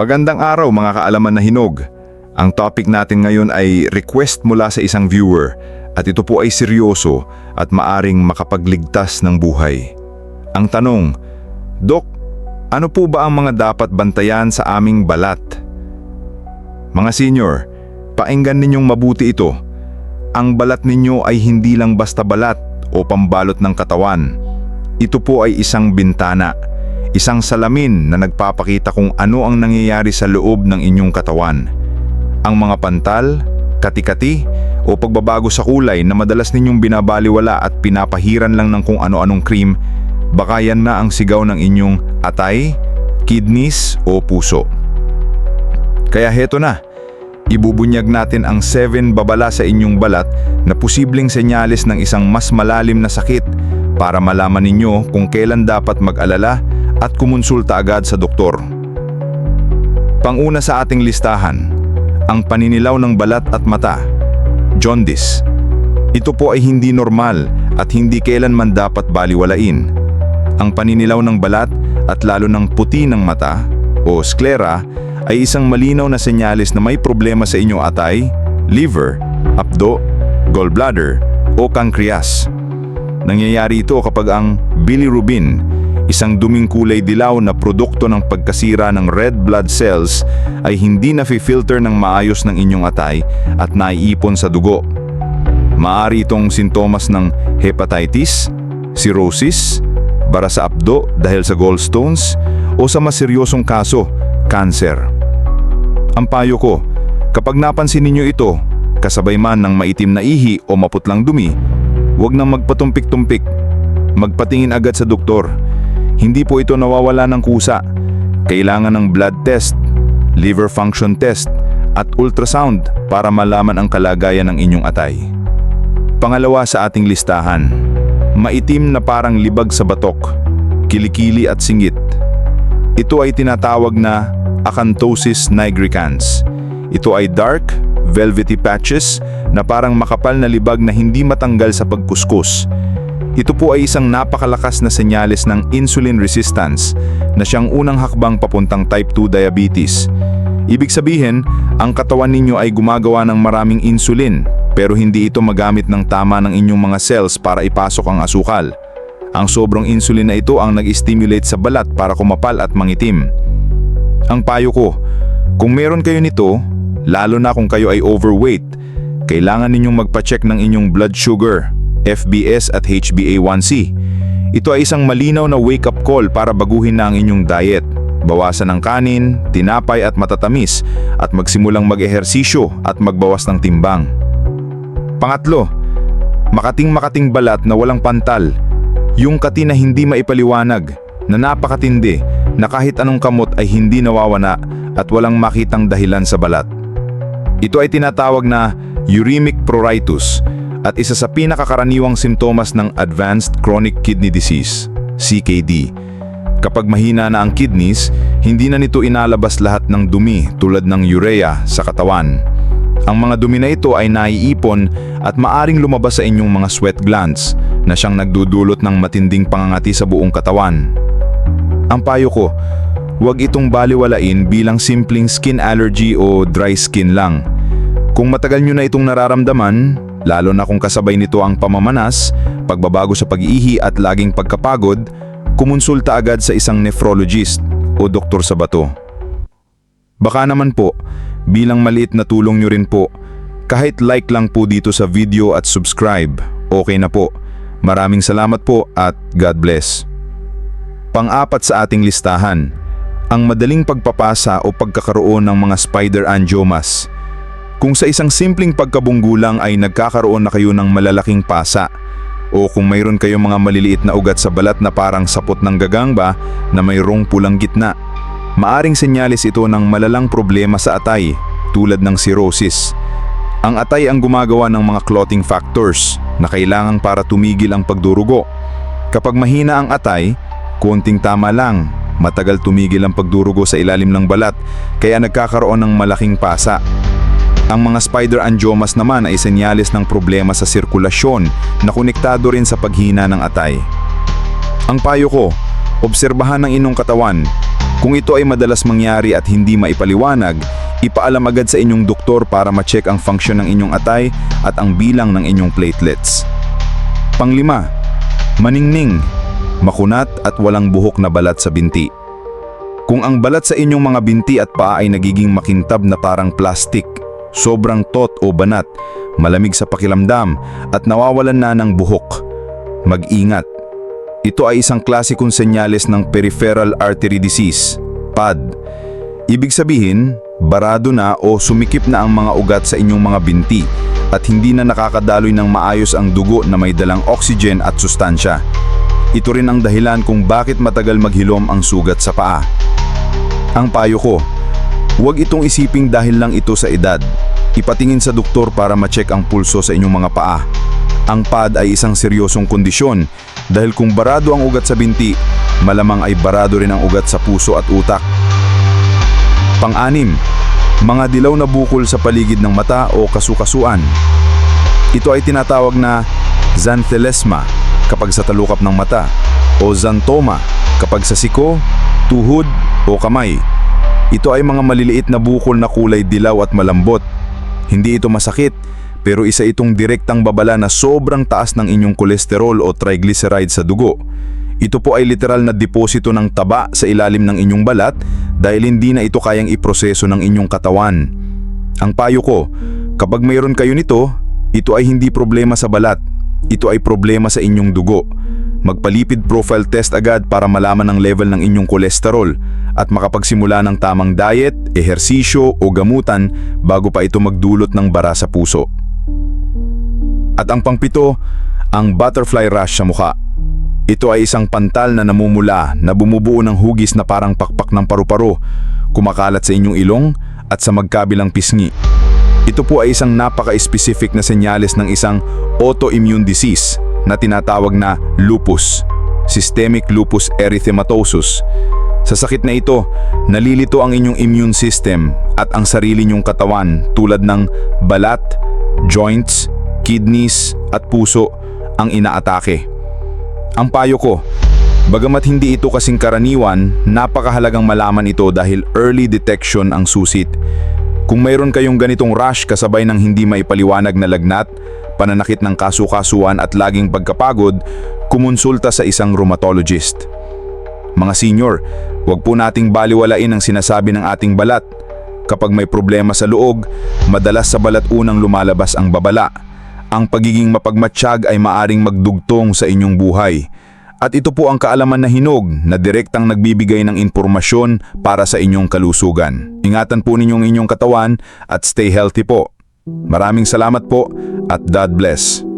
Magandang araw mga kaalaman na hinog. Ang topic natin ngayon ay request mula sa isang viewer at ito po ay seryoso at maaring makapagligtas ng buhay. Ang tanong, Dok, ano po ba ang mga dapat bantayan sa aming balat? Mga senior, painggan ninyong mabuti ito. Ang balat ninyo ay hindi lang basta balat o pambalot ng katawan. Ito po ay isang bintana, isang salamin na nagpapakita kung ano ang nangyayari sa loob ng inyong katawan. Ang mga pantal, kati-kati o pagbabago sa kulay na madalas ninyong binabaliwala at pinapahiran lang ng kung ano-anong cream, baka yan na ang sigaw ng inyong atay, kidneys o puso. Kaya heto na, ibubunyag natin ang 7 babala sa inyong balat na posibleng senyales ng isang mas malalim na sakit para malaman ninyo kung kailan dapat mag-alala at kumonsulta agad sa doktor. Panguna sa ating listahan, ang paninilaw ng balat at mata, jaundice. Ito po ay hindi normal at hindi kailanman dapat baliwalain. Ang paninilaw ng balat at lalo ng puti ng mata o sclera ay isang malinaw na senyales na may problema sa inyong atay, liver, apdo, gallbladder o pancreas. Nangyayari ito kapag ang bilirubin, isang duming kulay dilaw na produkto ng pagkasira ng red blood cells ay hindi na filter ng maayos ng inyong atay at naiipon sa dugo. Maari itong sintomas ng hepatitis, cirrhosis, bara sa abdo dahil sa gallstones o sa mas seryosong kaso, cancer. Ang payo ko, kapag napansin ninyo ito, kasabay man ng maitim na ihi o maputlang dumi, huwag nang magpatumpik-tumpik. Magpatingin agad sa doktor. Hindi po ito nawawala ng kusa. Kailangan ng blood test, liver function test, at ultrasound para malaman ang kalagayan ng inyong atay. Pangalawa sa ating listahan, maitim na parang libag sa batok, kilikili at singit. Ito ay tinatawag na acanthosis nigricans. Ito ay dark, velvety patches na parang makapal na libag na hindi matanggal sa pagkuskus. Ito po ay isang napakalakas na senyales ng insulin resistance na siyang unang hakbang papuntang type 2 diabetes. Ibig sabihin, ang katawan ninyo ay gumagawa ng maraming insulin pero hindi ito magamit ng tama ng inyong mga cells para ipasok ang asukal. Ang sobrang insulin na ito ang nag-stimulate sa balat para kumapal at mangitim. Ang payo ko, kung meron kayo nito, lalo na kung kayo ay overweight, kailangan ninyong magpa-check ng inyong blood sugar, FBS at HbA1c. Ito ay isang malinaw na wake-up call para baguhin na ang inyong diet. Bawasan ng kanin, tinapay at matatamis at magsimulang mag-ehersisyo at magbawas ng timbang. Pangatlo, makating-makating balat na walang pantal. Yung kati na hindi maipaliwanag, na napakatindi, na kahit anong kamot ay hindi nawawana at walang makitang dahilan sa balat. Ito ay tinatawag na uremic pruritus at isa sa pinakakaraniwang simptomas ng Advanced Chronic Kidney Disease, CKD. Kapag mahina na ang kidneys, hindi na nito inalabas lahat ng dumi tulad ng urea sa katawan. Ang mga dumi na ito ay naiipon at maaring lumabas sa inyong mga sweat glands na siyang nagdudulot ng matinding pangangati sa buong katawan. Ang payo ko, huwag itong baliwalain bilang simpleng skin allergy o dry skin lang. Kung matagal nyo na itong nararamdaman, lalo na kung kasabay nito ang pamamanas, pagbabago sa pag-ihi at laging pagkapagod, kumonsulta agad sa isang nephrologist o doktor sa bato. Baka naman po, bilang maliit na tulong nyo rin po, kahit like lang po dito sa video at subscribe, okay na po. Maraming salamat po at God bless. Pang-apat sa ating listahan, ang madaling pagpapasa o pagkakaroon ng mga spider angiomas. Kung sa isang simpleng pagkabunggu lang ay nagkakaroon na kayo ng malalaking pasa, o kung mayroon kayong mga maliliit na ugat sa balat na parang sapot ng gagamba na mayroong pulang gitna, maaring senyales ito ng malalang problema sa atay tulad ng cirrhosis. Ang atay ang gumagawa ng mga clotting factors na kailangan para tumigil ang pagdurugo. Kapag mahina ang atay, konting tama lang, matagal tumigil ang pagdurugo sa ilalim ng balat kaya nagkakaroon ng malaking pasa. Ang mga spider angiomas naman ay senyales ng problema sa sirkulasyon na konektado rin sa paghina ng atay. Ang payo ko, obserbahan ng inyong katawan. Kung ito ay madalas mangyari at hindi maipaliwanag, ipaalam agad sa inyong doktor para ma-check ang function ng inyong atay at ang bilang ng inyong platelets. Panglima, maningning, makunat at walang buhok na balat sa binti. Kung ang balat sa inyong mga binti at paa ay nagiging makintab na parang plastic, sobrang tot o banat, malamig sa pakilamdam at nawawalan na ng buhok, mag-ingat. Ito ay isang klasikong senyales ng peripheral artery disease, PAD. Ibig sabihin, barado na o sumikip na ang mga ugat sa inyong mga binti at hindi na nakakadaloy ng maayos ang dugo na may dalang oxygen at sustansya. Ito rin ang dahilan kung bakit matagal maghilom ang sugat sa paa. Ang payo ko, huwag itong isiping dahil lang ito sa edad. Ipatingin sa doktor para ma-check ang pulso sa inyong mga paa. Ang PAD ay isang seryosong kondisyon dahil kung barado ang ugat sa binti, malamang ay barado rin ang ugat sa puso at utak. Pang-anim, mga dilaw na bukol sa paligid ng mata o kasukasuan. Ito ay tinatawag na xanthelasma kapag sa talukap ng mata o xanthoma kapag sa siko, tuhod o kamay. Ito ay mga maliliit na bukol na kulay dilaw at malambot. Hindi ito masakit pero isa itong direktang babala na sobrang taas ng inyong kolesterol o triglyceride sa dugo. Ito po ay literal na deposito ng taba sa ilalim ng inyong balat dahil hindi na ito kayang iproseso ng inyong katawan. Ang payo ko, kapag mayroon kayo nito, ito ay hindi problema sa balat. Ito ay problema sa inyong dugo. Magpalipid profile test agad para malaman ang level ng inyong kolesterol at makapagsimula ng tamang diet, ehersisyo o gamutan bago pa ito magdulot ng bara sa puso. At ang pangpito, ang butterfly rash sa mukha. Ito ay isang pantal na namumula na bumubuo ng hugis na parang pakpak ng paru-paro, kumakalat sa inyong ilong at sa magkabilang pisngi. Ito po ay isang napaka-specific na senyales ng isang autoimmune disease na tinatawag na lupus, systemic lupus erythematosus. Sa sakit na ito, nalilito ang inyong immune system at ang sarili nyong katawan tulad ng balat, joints, kidneys at puso ang inaatake. Ang payo ko, bagamat hindi ito kasing karaniwan, napakahalagang malaman ito dahil early detection ang susit. Kung mayroon kayong ganitong rash kasabay ng hindi maipaliwanag na lagnat, pananakit ng kasukasuan at laging pagkapagod, kumonsulta sa isang rheumatologist. Mga senior, huwag po nating baliwalain ang sinasabi ng ating balat. Kapag may problema sa luog, madalas sa balat unang lumalabas ang babala. Ang pagiging mapagmatsyag ay maaring magdugtong sa inyong buhay. At ito po ang kaalaman na hinog na direktang nagbibigay ng impormasyon para sa inyong kalusugan. Ingatan po ninyong inyong katawan at stay healthy po. Maraming salamat po at God bless.